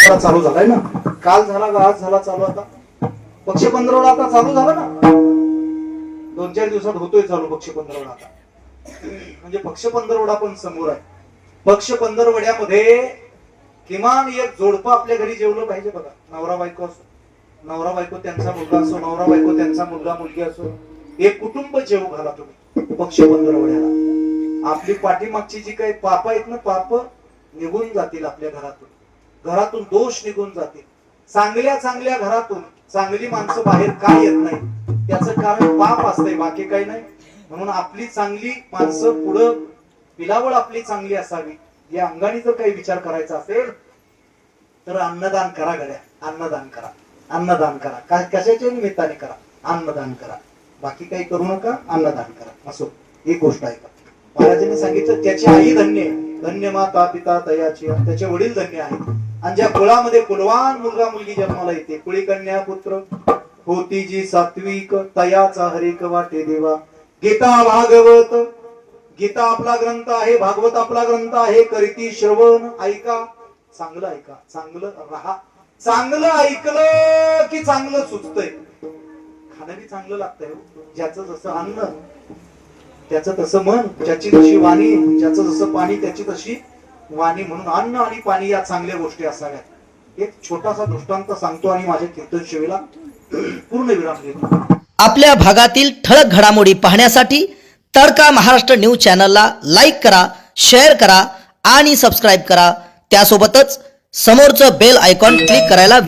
पंधरवडा चालू झालाय ना? काल झाला का आज झाला चालू आता? पक्ष पंधरवडा आता चालू झाला ना? दोन चार दिवसात होतोय चालू पक्ष पंधरवडा आता. म्हणजे पक्ष पंधरवडा पण समोर आहे. पक्ष पंधरवड्यामध्ये किमान एक जोडपं आपल्या घरी जेवलं पाहिजे बघा. नवरा बायको असो. नवरा बायको त्यांचा मुलगा असो नवरा बायको त्यांचा मुलगा मुलगी असो. एक कुटुंब जेवू घाला तुम्ही पक्ष पंधरवड्याला. आपली पाठीमागची जी काही पाप आहेत ना पाप निघून जातील आपल्या घरातून. घरातून दोष निघून जातील. चांगल्या चांगल्या घरातून चांगली माणसं बाहेर का येत नाही त्याचं कारण पाप असतंय बाकी काही नाही. म्हणून आपली चांगली माणसं पुढं पिलावळ आपली चांगली असावी. या अंगाने जर काही विचार करायचा असेल तर अन्नदान करा गड्या. अन्नदान करा. अन्नदान करा. का कशाच्या निमित्ताने करा? अन्नदान करा. बाकी काही करू नका अन्नदान करा. असो. ही गोष्ट आहे. का महाराजांनी सांगितलं त्याची आई धन्य धन्य माता पिता तयाची त्याचे वडील धन्य आहेत. आणि ज्या कुळामध्ये कुलवान मुलगा मुलगी जन्माला येते कुळी कन्या पुत्र होती जी सात्विक तयाचा हरिक वाटे देवा. गीता भागवत गीता आपला ग्रंथ आहे भागवत आपला ग्रंथ आहे करीती श्रवण ऐका. चांगलं ऐका चांगलं राहा. चांगलं ऐकलं की चांगलं सुचतंय. खाणं बी चांगलं लागतंय हो. ज्याचं जसं अन्न त्याचं तसं मन ज्याची जशी वाणी ज्याचं जसं पाणी त्याची तशी वाणी म्हणून अन्न आणि पाणी या चांगल्या गोष्टी असाव्यात. एक छोटासा दृष्टांत सांगतो आणि माझ्या कीर्तन शेवीला पूर्ण विराम देतो. आपल्या भागातील ठळक घडामोडी पाहण्यासाठी तडका महाराष्ट्र न्यूज चॅनलला लाईक करा शेअर करा आणि सबस्क्राईब करा. त्यासोबतच समोरचं बेल आयकॉन क्लिक करायला